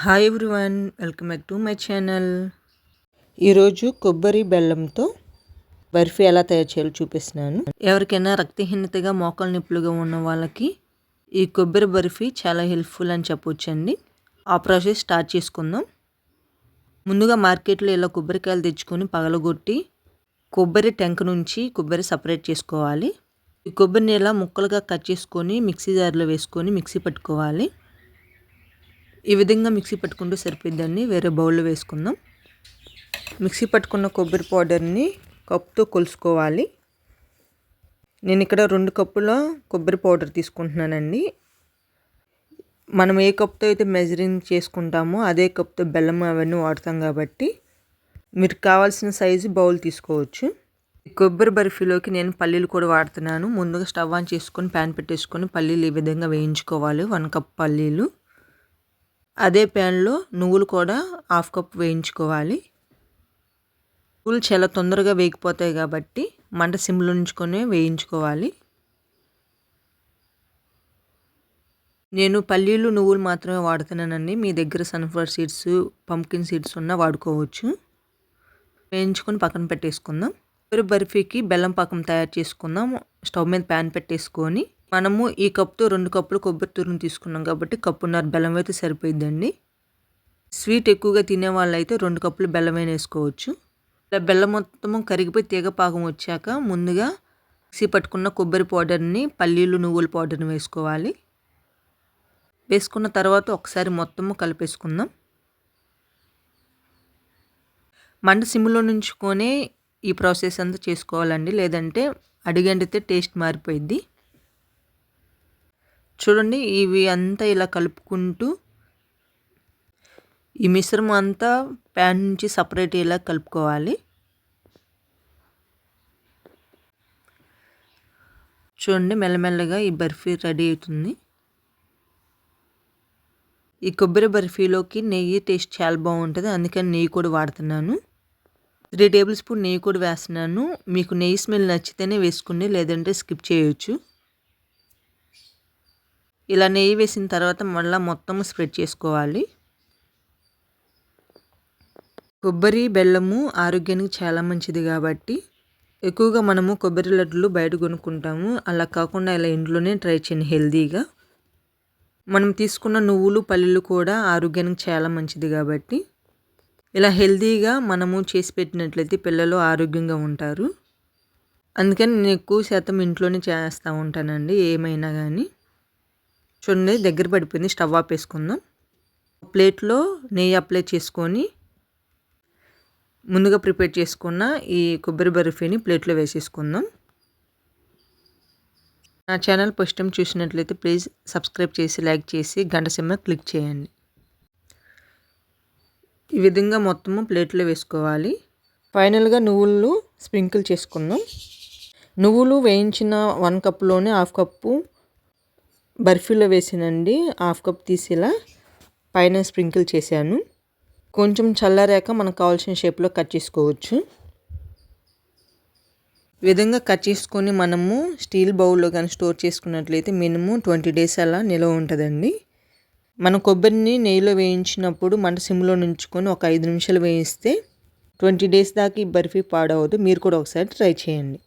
Hi everyone welcome back to my channel ఈరోజు కొబ్బరి బెల్లంతో బర్ఫీ ఎలా తయారు చేయాలో చూపిస్తున్నాను. ఎవరికైనా రక్తహీనతగా మోకాలు నిప్పులుగా ఉన్న వాళ్ళకి ఈ కొబ్బరి బర్ఫీ చాలా హెల్ప్ఫుల్ అని చెప్పొచ్చండి. ఆ ప్రాసెస్ స్టార్ట్ చేసుకుందాం. ముందుగా మార్కెట్లో ఇలా కొబ్బరికాయలు తెచ్చుకొని పగలగొట్టి కొబ్బరి టెంక నుంచి కొబ్బరి సపరేట్ చేసుకోవాలి. ఈ కొబ్బరిని ఇలా ముక్కలుగా కట్ చేసుకొని మిక్సీ జార్లో వేసుకొని మిక్సీ పట్టుకోవాలి. ఈ విధంగా మిక్సీ పట్టుకుంటూ సరిపోద్దండి వేరే బౌల్లో వేసుకుందాం. మిక్సీ పట్టుకున్న కొబ్బరి పౌడర్ని కప్పుతో కొలుసుకోవాలి. నేను ఇక్కడ రెండు కప్పుల కొబ్బరి పౌడర్ తీసుకుంటున్నానండి. మనం ఏ కప్తో అయితే మెజరింగ్ చేసుకుంటామో అదే కప్తో బెల్లం అవన్నీ వాడతాం కాబట్టి మీరు కావాల్సిన సైజు బౌల్ తీసుకోవచ్చు. కొబ్బరి బర్ఫీలోకి నేను పల్లీలు కూడా వాడుతున్నాను. ముందుగా స్టవ్ ఆన్ చేసుకొని ప్యాన్ పెట్టేసుకొని పల్లీలు ఈ విధంగా వేయించుకోవాలి. వన్ కప్ పల్లీలు. అదే ప్యాన్లో నువ్వులు కూడా హాఫ్ కప్ వేయించుకోవాలి. నువ్వులు చాలా తొందరగా వేగిపోతాయి కాబట్టి మంట సిమ్లో ఉంచుకొని వేయించుకోవాలి. నేను పల్లీలు నువ్వులు మాత్రమే వాడుతున్నానండి. మీ దగ్గర సన్ఫ్లవర్ సీడ్స్ పంకిన్ సీడ్స్ ఉన్నా వాడుకోవచ్చు. వేయించుకొని పక్కన పెట్టేసుకుందాం. బర్ఫీకి బెల్లం పాకం తయారు చేసుకుందాం. స్టవ్ మీద ప్యాన్ పెట్టేసుకొని మనము ఈ కప్తో రెండు కప్పులు కొబ్బరి తురుము తీసుకున్నాం కాబట్టి కప్పున్నర బెల్లం అయితే సరిపోయిద్దండి. స్వీట్ ఎక్కువగా తినే వాళ్ళు అయితే రెండు కప్పులు బెల్లం వేసుకోవచ్చు. ఇలా బెల్లం మొత్తము కరిగిపోయి తీగ పాకం వచ్చాక ముందుగా మిక్సీ పట్టుకున్న కొబ్బరి పౌడర్ని పల్లీలు నువ్వుల పౌడర్ని వేసుకోవాలి. వేసుకున్న తర్వాత ఒకసారి మొత్తము కలిపేసుకుందాం. మంట సిమ్లో నుంచుకొనే ఈ ప్రాసెస్ అంతా చేసుకోవాలండి. లేదంటే అడిగండితే టేస్ట్ మారిపోయింది చూడండి ఇవి అంతా ఇలా కలుపుకుంటూ ఈ మిశ్రమం అంతా ప్యాన్ నుంచి సపరేట్ ఇలా కలుపుకోవాలి. చూడండి మెల్లమెల్లగా ఈ బర్ఫీ రెడీ అవుతుంది. ఈ కొబ్బరి బర్ఫీలోకి నెయ్యి టేస్ట్ చాలా బాగుంటుంది అందుకని నెయ్యి కూడా వాడుతున్నాను. త్రీ టేబుల్ స్పూన్ నెయ్యి కూడా వేస్తున్నాను. మీకు నెయ్యి స్మెల్ నచ్చితేనే వేసుకోండి లేదంటే స్కిప్ చేయొచ్చు. ఇలా నెయ్యి వేసిన తర్వాత మళ్ళీ మొత్తం స్ప్రెడ్ చేసుకోవాలి. కొబ్బరి బెల్లము ఆరోగ్యానికి చాలా మంచిది కాబట్టి ఎక్కువగా మనము కొబ్బరి లడ్డులు బయట కొనుక్కుంటాము. అలా కాకుండా ఇలా ఇంట్లోనే ట్రై చేయండి హెల్తీగా. మనం తీసుకున్న నువ్వులు పల్లీలు కూడా ఆరోగ్యానికి చాలా మంచిది కాబట్టి ఇలా హెల్తీగా మనము చేసి పెట్టినట్లయితే పిల్లలు ఆరోగ్యంగా ఉంటారు. అందుకని నేను ఎక్కువ శాతం ఇంట్లోనే చేస్తూ ఉంటానండి ఏమైనా కానీ. చూడండి దగ్గర పడిపోయింది. స్టవ్ ఆపేసుకుందాం ప్లేట్లో నెయ్యి అప్లై చేసుకొని ముందుగా ప్రిపేర్ చేసుకున్న ఈ కొబ్బరి బర్ఫీని ప్లేట్లో వేసేసుకుందాం. నా ఛానల్ ఫస్ట్ టైం చూసినట్లయితే ప్లీజ్ సబ్స్క్రైబ్ చేసి లైక్ చేసి గంట సిమ్మ క్లిక్ చేయండి. ఈ విధంగా మొత్తము ప్లేట్లో వేసుకోవాలి. ఫైనల్గా నువ్వులు స్ప్రింకిల్ చేసుకుందాం. నువ్వులు వేయించిన వన్ కప్లోనే హాఫ్ కప్పు బర్ఫీలో వేసానండి హాఫ్ కప్ తీసి ఇలా పైన స్ప్రింకిల్ చేశాను. కొంచెం చల్లారాక మనకు కావాల్సిన షేప్లో కట్ చేసుకోవచ్చు. విధంగా కట్ చేసుకొని మనము స్టీల్ బౌల్లో కానీ స్టోర్ చేసుకున్నట్లయితే మినిమం ట్వంటీ డేస్ అలా నిల్వ ఉంటుందండి. మనం కొబ్బరిని నెయ్యిలో వేయించినప్పుడు మంట సిమ్లో నుంచుకొని ఒక ఐదు నిమిషాలు వేయిస్తే ట్వంటీ డేస్ దాకా ఈ బర్ఫీ పాడవద్దు మీరు కూడా ఒకసారి ట్రై చేయండి.